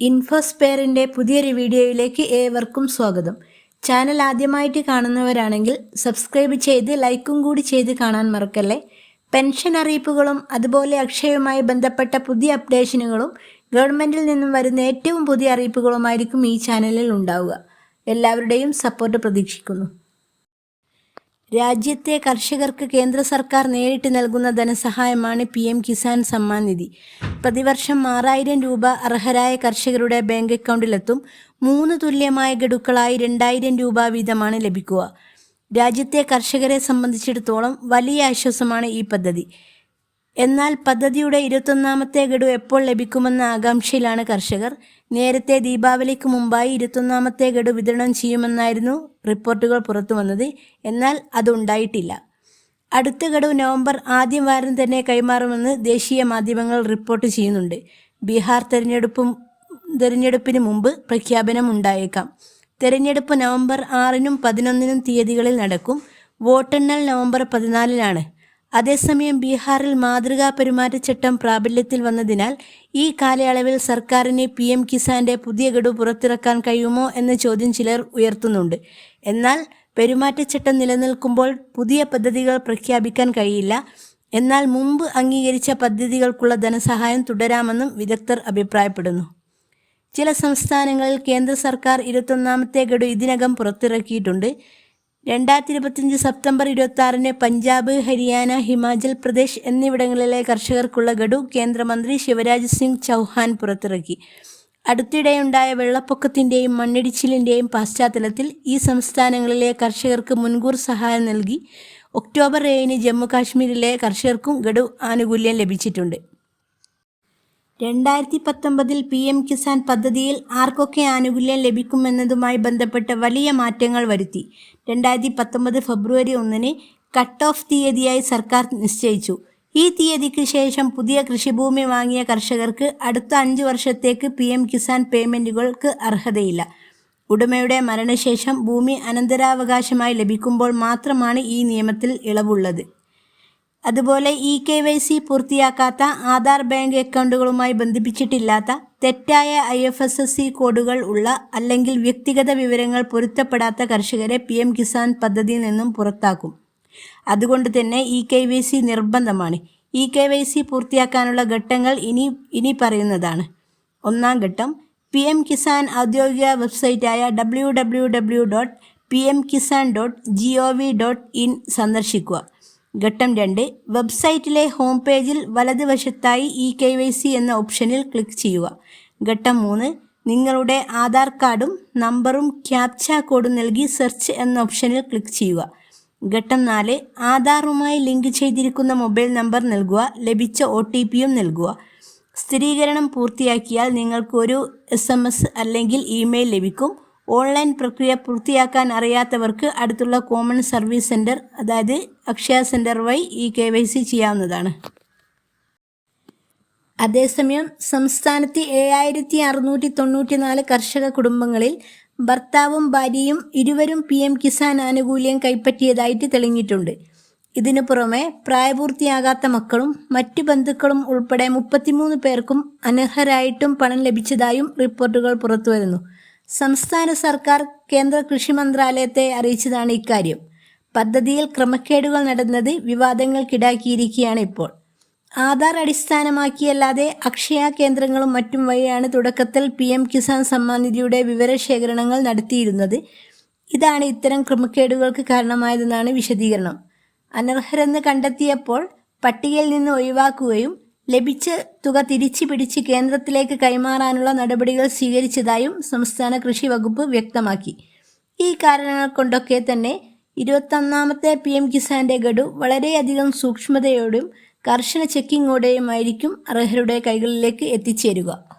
ഇൻഫോസ്പെയറിന്റെ പുതിയൊരു വീഡിയോയിലേക്ക് ഏവർക്കും സ്വാഗതം. ചാനൽ ആദ്യമായിട്ട് കാണുന്നവരാണെങ്കിൽ സബ്സ്ക്രൈബ് ചെയ്ത് ലൈക്കും കൂടി ചെയ്ത് കാണാൻ മറക്കല്ലേ. പെൻഷൻ അറിയിപ്പുകളും അതുപോലെ അക്ഷയവുമായി ബന്ധപ്പെട്ട പുതിയ അപ്ഡേഷനുകളും ഗവൺമെന്റിൽ നിന്നും വരുന്ന ഏറ്റവും പുതിയ അറിയിപ്പുകളുമായിരിക്കും ഈ ചാനലിൽ ഉണ്ടാവുക. എല്ലാവരുടെയും സപ്പോർട്ട് പ്രതീക്ഷിക്കുന്നു. രാജ്യത്തെ കർഷകർക്ക് കേന്ദ്ര സർക്കാർ നേരിട്ട് നൽകുന്ന ധനസഹായമാണ് പി എം കിസാൻ സമ്മാൻ നിധി. പ്രതിവർഷം ആറായിരം രൂപ അർഹരായ കർഷകരുടെ ബാങ്ക് അക്കൗണ്ടിലെത്തും. മൂന്ന് തുല്യമായ ഗഡുക്കളായി രണ്ടായിരം രൂപ വീതമാണ് ലഭിക്കുക. രാജ്യത്തെ കർഷകരെ സംബന്ധിച്ചിടത്തോളം വലിയ ആശ്വാസമാണ് ഈ പദ്ധതി. എന്നാൽ പദ്ധതിയുടെ ഇരുപത്തൊന്നാമത്തെ ഗഡു എപ്പോൾ ലഭിക്കുമെന്ന ആകാംക്ഷയിലാണ് കർഷകർ. നേരത്തെ ദീപാവലിക്ക് മുമ്പായി ഇരുപത്തൊന്നാമത്തെ ഗഡു വിതരണം ചെയ്യുമെന്നായിരുന്നു റിപ്പോർട്ടുകൾ പുറത്തു വന്നത്. എന്നാൽ അതുണ്ടായിട്ടില്ല അടുത്ത ഗഡു നവംബർ ആദ്യം വാരം തന്നെ കൈമാറുമെന്ന് ദേശീയ മാധ്യമങ്ങൾ റിപ്പോർട്ട് ചെയ്യുന്നുണ്ട്. ബീഹാർ തെരഞ്ഞെടുപ്പും തെരഞ്ഞെടുപ്പിന് മുമ്പ് പ്രഖ്യാപനം ഉണ്ടായേക്കാം. തെരഞ്ഞെടുപ്പ് നവംബർ ആറിനും പതിനൊന്നിനും തീയതികളിൽ നടക്കും. വോട്ടെണ്ണൽ നവംബർ പതിനാലിനാണ്. അതേസമയം ബീഹാറിൽ മാതൃകാ പെരുമാറ്റച്ചട്ടം പ്രാബല്യത്തിൽ വന്നതിനാൽ ഈ കാലയളവിൽ സർക്കാരിന് പി എം കിസാന്റെ പുതിയ ഗഡു പുറത്തിറക്കാൻ കഴിയുമോ എന്ന ചോദ്യം ചിലർ ഉയർത്തുന്നുണ്ട്. എന്നാൽ പെരുമാറ്റച്ചട്ടം നിലനിൽക്കുമ്പോൾ പുതിയ പദ്ധതികൾ പ്രഖ്യാപിക്കാൻ കഴിയില്ല. എന്നാൽ മുമ്പ് അംഗീകരിച്ച പദ്ധതികൾക്കുള്ള ധനസഹായം തുടരാമെന്നും വിദഗ്ധർ അഭിപ്രായപ്പെടുന്നു. ചില സംസ്ഥാനങ്ങളിൽ കേന്ദ്ര സർക്കാർ ഇരുപത്തൊന്നാമത്തെ ഗഡു ഇതിനകം പുറത്തിറക്കിയിട്ടുണ്ട്. രണ്ടായിരത്തി ഇരുപത്തിയഞ്ച് സെപ്റ്റംബർ ഇരുപത്തി ആറിന് പഞ്ചാബ് ഹരിയാന ഹിമാചൽ പ്രദേശ് എന്നിവിടങ്ങളിലെ കർഷകർക്കുള്ള ഗഡു കേന്ദ്രമന്ത്രി ശിവരാജ് സിംഗ് ചൗഹാൻ പുറത്തിറക്കി. അടുത്തിടെയുണ്ടായ വെള്ളപ്പൊക്കത്തിന്റെയും മണ്ണിടിച്ചിലിന്റെയും പശ്ചാത്തലത്തിൽ ഈ സംസ്ഥാനങ്ങളിലെ കർഷകർക്ക് മുൻകൂർ സഹായം നൽകി. ഒക്ടോബർ ഏഴിന് ജമ്മു കാശ്മീരിലെ കർഷകർക്കും ഗഡു ആനുകൂല്യം ലഭിച്ചിട്ടുണ്ട്. രണ്ടായിരത്തി പത്തൊമ്പതിൽ പി എം കിസാൻ പദ്ധതിയിൽ ആർക്കൊക്കെ ആനുകൂല്യം ലഭിക്കുമെന്നതുമായി ബന്ധപ്പെട്ട് വലിയ മാറ്റങ്ങൾ വരുത്തി. രണ്ടായിരത്തി പത്തൊമ്പത് ഫെബ്രുവരി ഒന്നിന് കട്ട് ഓഫ് തീയതിയായി സർക്കാർ നിശ്ചയിച്ചു. ഈ തീയതിക്ക് ശേഷം പുതിയ കൃഷിഭൂമി വാങ്ങിയ കർഷകർക്ക് അടുത്ത അഞ്ച് വർഷത്തേക്ക് പി എം കിസാൻ പേയ്മെന്റുകൾക്ക് അർഹതയില്ല. ഉടമയുടെ മരണശേഷം ഭൂമി അനന്തരാവകാശമായി ലഭിക്കുമ്പോൾ മാത്രമാണ് ഈ നിയമത്തിൽ ഇളവുള്ളത്. അതുപോലെ ഇ കെ വൈ സി പൂർത്തിയാക്കാത്ത ആധാർ ബാങ്ക് അക്കൗണ്ടുകളുമായി ബന്ധിപ്പിച്ചിട്ടില്ലാത്ത തെറ്റായ I F S S C കോഡുകൾ ഉള്ള അല്ലെങ്കിൽ വ്യക്തിഗത വിവരങ്ങൾ പൊരുത്തപ്പെടാത്ത കർഷകരെ പി എം കിസാൻ പദ്ധതിയിൽ നിന്നും പുറത്താക്കും. അതുകൊണ്ട് തന്നെ ഇ കെ വൈ സി നിർബന്ധമാണ്. ഇ കെ വൈ സി പൂർത്തിയാക്കാനുള്ള ഘട്ടങ്ങൾ ഇനി ഇനി പറയുന്നതാണ്. ഒന്നാം ഘട്ടം പി എം കിസാൻ ഔദ്യോഗിക വെബ്സൈറ്റായ W W W dot P M Kisan dot G O V dot in സന്ദർശിക്കുക. ഘട്ടം രണ്ട് വെബ്സൈറ്റിലെ ഹോം പേജിൽ വലതുവശത്തായി ഇ കെ വൈ സി എന്ന ഓപ്ഷനിൽ ക്ലിക്ക് ചെയ്യുക. ഘട്ടം മൂന്ന് നിങ്ങളുടെ ആധാർ കാർഡും നമ്പറും ക്യാപ്ച കോഡും നൽകി സെർച്ച് എന്ന ഓപ്ഷനിൽ ക്ലിക്ക് ചെയ്യുക. ഘട്ടം നാല് ആധാറുമായി ലിങ്ക് ചെയ്തിരിക്കുന്ന മൊബൈൽ നമ്പർ നൽകുക ലഭിച്ച ഒ ടി പിയും നൽകുക. സ്ഥിരീകരണം പൂർത്തിയാക്കിയാൽ നിങ്ങൾക്ക് ഒരു എസ് എം എസ് അല്ലെങ്കിൽ ഇമെയിൽ ലഭിക്കും. ഓൺലൈൻ പ്രക്രിയ പൂർത്തിയാക്കാൻ അറിയാത്തവർക്ക് അടുത്തുള്ള കോമൺ സർവീസ് സെന്റർ അതായത് അക്ഷയ സെന്റർ വഴി ഈ കെ വൈ സി ചെയ്യാവുന്നതാണ്. അതേസമയം സംസ്ഥാനത്ത് ഏഴായിരത്തി അറുന്നൂറ്റി തൊണ്ണൂറ്റി നാല് കർഷക കുടുംബങ്ങളിൽ ഭർത്താവും ഭാര്യയും ഇരുവരും പി എം കിസാൻ ആനുകൂല്യം കൈപ്പറ്റിയതായിട്ട് തെളിഞ്ഞിട്ടുണ്ട്. ഇതിനു പുറമെ പ്രായപൂർത്തിയാകാത്ത മക്കളും മറ്റു ബന്ധുക്കളും ഉൾപ്പെടെ മുപ്പത്തിമൂന്ന് പേർക്കും അനർഹരായിട്ടും പണം ലഭിച്ചതായും റിപ്പോർട്ടുകൾ പുറത്തുവരുന്നു. സംസ്ഥാന സർക്കാർ കേന്ദ്ര കൃഷി മന്ത്രാലയത്തെ അറിയിച്ചതാണ് ഇക്കാര്യം. പദ്ധതിയിൽ ക്രമക്കേടുകൾ നടന്നത് വിവാദങ്ങൾക്കിടാക്കിയിരിക്കുകയാണ് ഇപ്പോൾ. ആധാർ അടിസ്ഥാനമാക്കിയല്ലാതെ അക്ഷയ കേന്ദ്രങ്ങളും മറ്റും വഴിയാണ് തുടക്കത്തിൽ പി എം കിസാൻ സമ്മാൻ നിധിയുടെ വിവരശേഖരണങ്ങൾ നടത്തിയിരുന്നത്. ഇതാണ് ഇത്തരം ക്രമക്കേടുകൾക്ക് കാരണമായതെന്നാണ് വിശദീകരണം. അനർഹരെന്ന് കണ്ടെത്തിയപ്പോൾ പട്ടികയിൽ നിന്ന് ഒഴിവാക്കുകയും ലഭിച്ച തുക തിരിച്ചു പിടിച്ച് കേന്ദ്രത്തിലേക്ക് കൈമാറാനുള്ള നടപടികൾ സ്വീകരിച്ചതായും സംസ്ഥാന കൃഷി വകുപ്പ് വ്യക്തമാക്കി. ഈ കാരണങ്ങൾ കൊണ്ടൊക്കെ തന്നെ ഇരുപത്തൊന്നാമത്തെ പി എം കിസാന്റെ ഗഡു വളരെയധികം സൂക്ഷ്മതയോടും കർശന ചെക്കിങ്ങോടെയുമായിരിക്കും അർഹരുടെ കൈകളിലേക്ക് എത്തിച്ചേരുക.